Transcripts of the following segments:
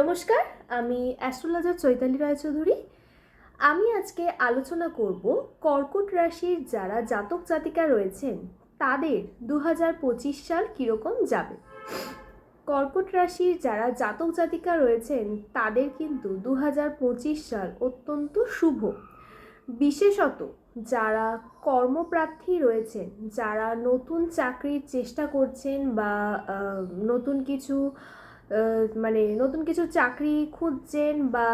নমস্কার, আমি অ্যাস্ট্রোলজার চৈতালি রায়চৌধুরী। আমি আজকে আলোচনা করব কর্কট রাশির যারা জাতক জাতিকা রয়েছেন, তাদের দু সাল কীরকম যাবে? কর্কট রাশির যারা জাতক জাতিকা রয়েছেন, তাদের কিন্তু দু সাল অত্যন্ত শুভ। বিশেষত যারা কর্মপ্রার্থী রয়েছেন, যারা নতুন চাকরির চেষ্টা করছেন বা নতুন কিছু মানে নতুন কিছু চাকরি খুঁজছেন বা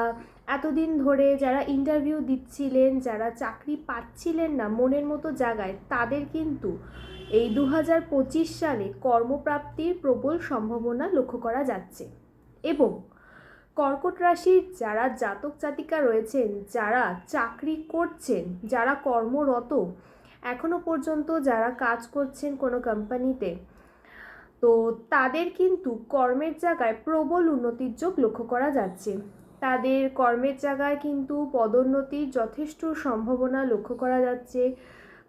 এতদিন ধরে যারা ইন্টারভিউ দিচ্ছিলেন, যারা চাকরি পাচ্ছিলেন না মনের মতো জায়গায়, তাদের কিন্তু এই দু হাজার পঁচিশ সালে কর্মপ্রাপ্তির প্রবল সম্ভাবনা লক্ষ্য করা যাচ্ছে। এবং কর্কট রাশির যারা জাতক জাতিকা রয়েছেন, যারা চাকরি করছেন, যারা কর্মরত, এখনও পর্যন্ত যারা কাজ করছেন কোনো কোম্পানিতে তো তাদের কিন্তু কর্মের জায়গায় প্রবল উন্নতির যোগ লক্ষ্য করা যাচ্ছে। তাদের কর্মের জায়গায় কিন্তু পদোন্নতির যথেষ্ট সম্ভাবনা লক্ষ্য করা যাচ্ছে।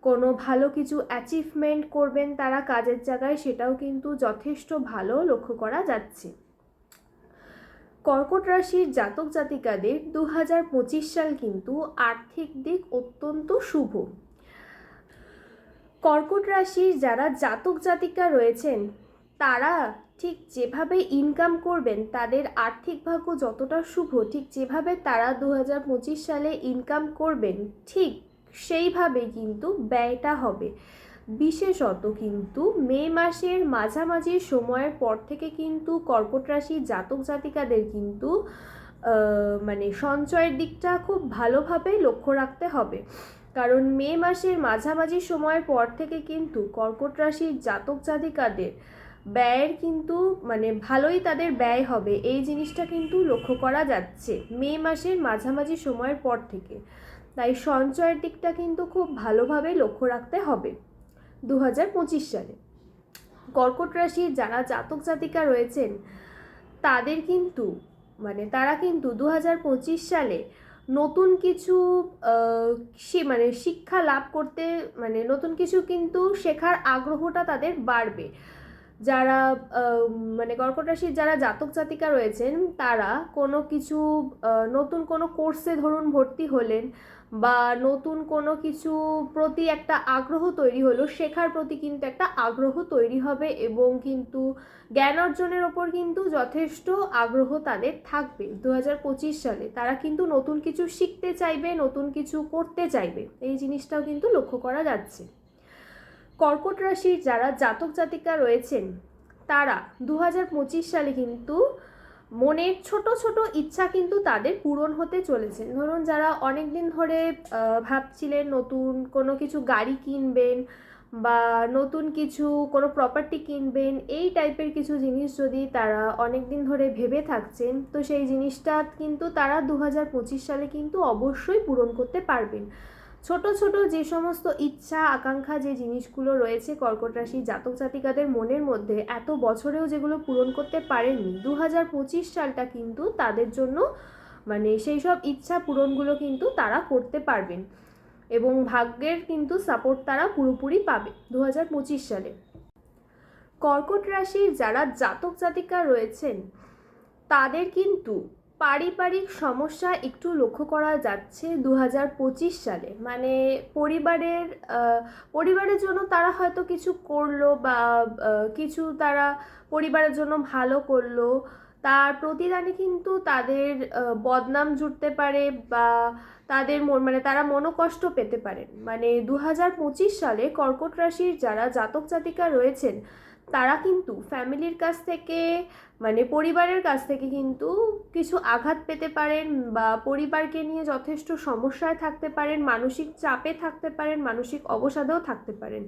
কোনো ভালো কিছু অ্যাচিভমেন্ট করবেন তারা কাজের জায়গায়, সেটাও কিন্তু যথেষ্ট ভালো লক্ষ্য করা যাচ্ছে। কর্কট রাশির জাতক জাতিকাদের দু হাজার পঁচিশ সাল কিন্তু আর্থিক দিক অত্যন্ত শুভ। কর্কট রাশির যারা জাতক জাতিকা রয়েছেন তারা ঠিক যেভাবে ইনকাম করবেন, তাদের আর্থিক ভাগ্য যতটা শুভ, ঠিক যেভাবে তারা দু হাজার পঁচিশ সালে ইনকাম করবেন, ঠিক সেইভাবে কিন্তু ব্যয়টা হবে। বিশেষত কিন্তু মে মাসের মাঝামাঝি সময়ের পর থেকে কিন্তু কর্কট রাশির জাতক জাতিকাদের কিন্তু মানে সঞ্চয়ের দিকটা খুব ভালোভাবে লক্ষ্য রাখতে হবে। কারণ মে মাসের মাঝামাঝি সময়ের পর থেকে কিন্তু কর্কট রাশির জাতক জাতিকাদের ব্যয়ের কিন্তু মানে ভালোই তাদের ব্যয় হবে। এই জিনিসটা কিন্তু লক্ষ্য করা যাচ্ছে মে মাসের মাঝামাঝি সময়ের পর থেকে। তাই সঞ্চয়ের দিকটা কিন্তু খুব ভালোভাবে লক্ষ্য রাখতে হবে দু হাজার পঁচিশ সালে। কর্কট রাশির যারা জাতক জাতিকা রয়েছেন, তাদের কিন্তু মানে তারা কিন্তু দু হাজার পঁচিশ সালে নতুন কিছু শি- মানে শিক্ষা লাভ করতে মানে নতুন কিছু কিন্তু শেখার আগ্রহটা তাদের বাড়বে। যারা মানে কর্কট রাশির যারা জাতক জাতিকা রয়েছেন, তারা কোনো কিছু নতুন কোনো কোর্সে ধরুন ভর্তি হলেন বা নতুন কোনো কিছু প্রতি একটা আগ্রহ তৈরি হলো, শেখার প্রতি কিন্তু একটা আগ্রহ তৈরি হবে এবং কিন্তু জ্ঞান অর্জনের ওপর কিন্তু যথেষ্ট আগ্রহ তাদের থাকবে। দু হাজার পঁচিশ সালে তারা কিন্তু নতুন কিছু শিখতে চাইবে, নতুন কিছু করতে চাইবে। এই জিনিসটাও কিন্তু লক্ষ্য করা যাচ্ছে। কর্কট রাশির যারা জাতক জাতিকা রয়েছেন, তারা দু হাজার পঁচিশ সালে কিন্তু মনের ছোট ছোট ইচ্ছা কিন্তু তাদের পূরণ হতে চলেছে। ধরুন যারা অনেক দিন ধরে ভাবছিলেন নতুন কোনো কিছু গাড়ি কিনবেন বা নতুন কিছু কোনো প্রপার্টি কিনবেন, এই টাইপের কিছু জিনিস যদি তারা অনেক দিন ধরে ভেবে থাকছেন, তো সেই জিনিসটা কিন্তু তারা দু হাজার পঁচিশ সালে কিন্তু অবশ্যই পূরণ করতে পারবেন। ছোট ছোট যে সমস্ত ইচ্ছা, আকাঙ্ক্ষা যে জিনিসগুলো রয়েছে কর্কট রাশি জাতক জাতিকাদের মনের মধ্যে, এত বছরেও যেগুলো পূরণ করতে পারেননি দু হাজার পঁচিশ সালটা কিন্তু তাদের জন্য মানে সেই সব ইচ্ছা পূরণগুলো কিন্তু তারা করতে পারবেন এবং ভাগ্যের কিন্তু সাপোর্ট তারা পুরোপুরি পাবে দু হাজার পঁচিশ সালে। কর্কট রাশির যারা জাতক জাতিকা রয়েছেন, তাদের কিন্তু পারিবারিক সমস্যা একটু লক্ষ্য করা যাচ্ছে দু হাজার পঁচিশ সালে। মানে পরিবারের পরিবারের জন্য তারা হয়তো কিছু করল বা কিছু তারা পরিবারের জন্য ভালো করল। তার প্রতিদানে কিন্তু তাদের বদনাম জুটতে পারে বা তাদের মন মানে তারা মনোকষ্ট পেতে পারেন। মানে দু হাজার পঁচিশ সালে কর্কট রাশির যারা জাতক জাতিকা রয়েছেন তারা কিন্তু ফ্যামিলির কাছ থেকে মানে পরিবারের কাছ থেকে কিন্তু কিছু আঘাত পেতে পারেন বা পরিবারকে নিয়ে যথেষ্ট সমস্যায় থাকতে পারেন, মানসিক চাপে থাকতে পারেন, মানসিক অবসাদেও থাকতে পারেন।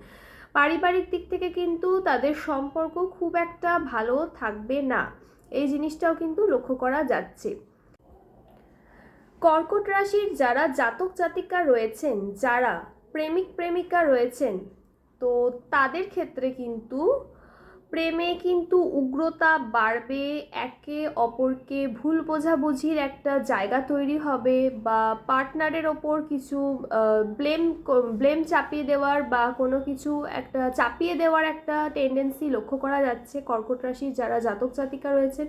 পারিবারিক দিক থেকে কিন্তু তাদের সম্পর্ক খুব একটা ভালো থাকবে না। এই জিনিসটাও কিন্তু লক্ষ্য করা যাচ্ছে। কর্কট রাশির যারা জাতক জাতিকা রয়েছেন, যারা প্রেমিক প্রেমিকা রয়েছেন, তো তাদের ক্ষেত্রে কিন্তু প্রেমে কিন্তু উগ্রতা বাড়বে, একে অপরকে ভুল বোঝাবুঝির একটা জায়গা তৈরি হবে বা পার্টনারের ওপর কিছু ব্লেম ব্লেম চাপিয়ে দেওয়ার বা কোনো কিছু একটা চাপিয়ে দেওয়ার একটা টেন্ডেন্সি লক্ষ্য করা যাচ্ছে। কর্কট রাশির যারা জাতক জাতিকা রয়েছেন,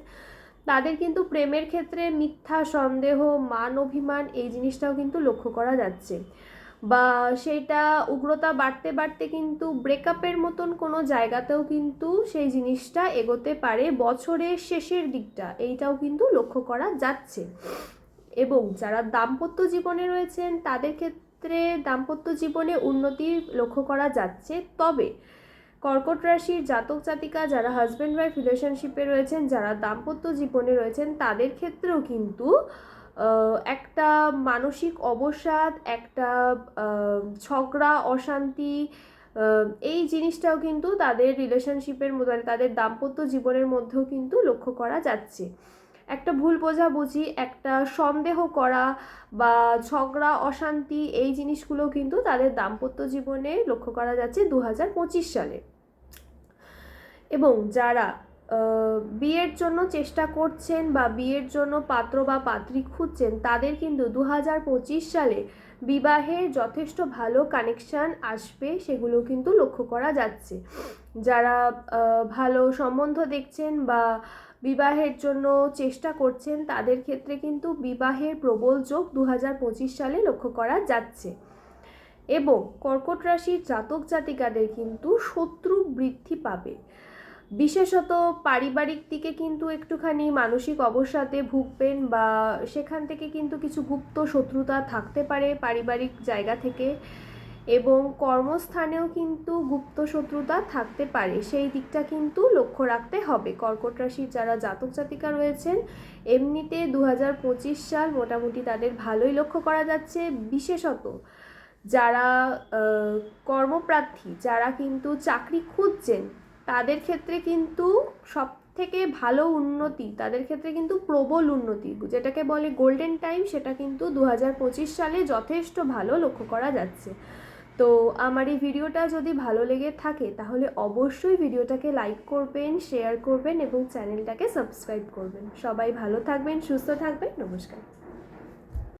তাদের কিন্তু প্রেমের ক্ষেত্রে মিথ্যা, সন্দেহ মান অভিমান এই জিনিসটাও কিন্তু লক্ষ্য করা যাচ্ছে। বা সেটা উগ্রতা বাড়তে বাড়তে কিন্তু ব্রেকআপের মতন কোনো জায়গাতেও কিন্তু সেই জিনিসটা এগোতে পারে বছরের শেষের দিকটা। এইটাও কিন্তু লক্ষ্য করা যাচ্ছে। এবং যারা দাম্পত্য জীবনে রয়েছেন, তাদের ক্ষেত্রে দাম্পত্য জীবনে উন্নতি লক্ষ্য করা যাচ্ছে। তবে কর্কট রাশির জাতক জাতিকা যারা হাজব্যান্ড ওয়াইফ রিলেশনশিপে রয়েছেন, যারা দাম্পত্য জীবনে রয়েছেন, তাদের ক্ষেত্রেও কিন্তু একটা মানসিক অবসাদ, একটা ঝগড়া, অশান্তি এই জিনিসটাও কিন্তু তাদের রিলেশনশিপের মানে তাদের দাম্পত্য জীবনের মধ্যেও কিন্তু লক্ষ্য করা যাচ্ছে। একটা ভুল বোঝাবুঝি, একটা সন্দেহ করা বা ঝগড়া, অশান্তি এই জিনিসগুলো কিন্তু তাদের দাম্পত্য জীবনে লক্ষ্য করা যাচ্ছে দু হাজার পঁচিশ সালে। এবং যারা বিয়ের জন্য চেষ্টা করছেন বা বিয়ের জন্য পাত্র বা পাত্রী খুঁজছেন, তাদের কিন্তু দু হাজার পঁচিশ সালে বিবাহের যথেষ্ট ভালো কানেকশান আসবে সেগুলো কিন্তু লক্ষ্য করা যাচ্ছে। যারা ভালো সম্বন্ধ দেখছেন বা বিবাহের জন্য চেষ্টা করছেন, তাদের ক্ষেত্রে কিন্তু বিবাহের প্রবল যোগ দু হাজার পঁচিশ সালে লক্ষ্য করা যাচ্ছে। এবং কর্কট রাশির জাতক জাতিকাদের কিন্তু শত্রু বৃদ্ধি পাবে। বিশেষত পারিবারিক দিকে কিন্তু একটুখানি মানসিক অবসাদে ভুগবেন বা সেখান থেকে কিন্তু কিছু গুপ্ত শত্রুতা থাকতে পারে পারিবারিক জায়গা থেকে এবং কর্মস্থানেও কিন্তু গুপ্ত শত্রুতা থাকতে পারে। সেই দিকটা কিন্তু লক্ষ্য রাখতে হবে। কর্কট রাশির যারা জাতক জাতিকা রয়েছেন, এমনিতে দু হাজার পঁচিশ সাল মোটামুটি তাদের ভালোই লক্ষ্য করা যাচ্ছে। বিশেষত যারা কর্মপ্রার্থী, যারা কিন্তু চাকরি খুঁজছেন তাদের ক্ষেত্রে কিন্তু সব থেকে ভালো উন্নতি, তাদের ক্ষেত্রে কিন্তু প্রবল উন্নতি, যেটাকে বলে গোল্ডেন টাইম সেটা কিন্তু দু হাজার পঁচিশ সালে যথেষ্ট ভালো লক্ষ্য করা যাচ্ছে। তো আমার এই ভিডিওটা যদি ভালো লেগে থাকে, তাহলে অবশ্যই ভিডিওটাকে লাইক করবেন শেয়ার করবেন এবং চ্যানেলটাকে সাবস্ক্রাইব করবেন। সবাই ভালো থাকবেন, সুস্থ থাকবেন, নমস্কার।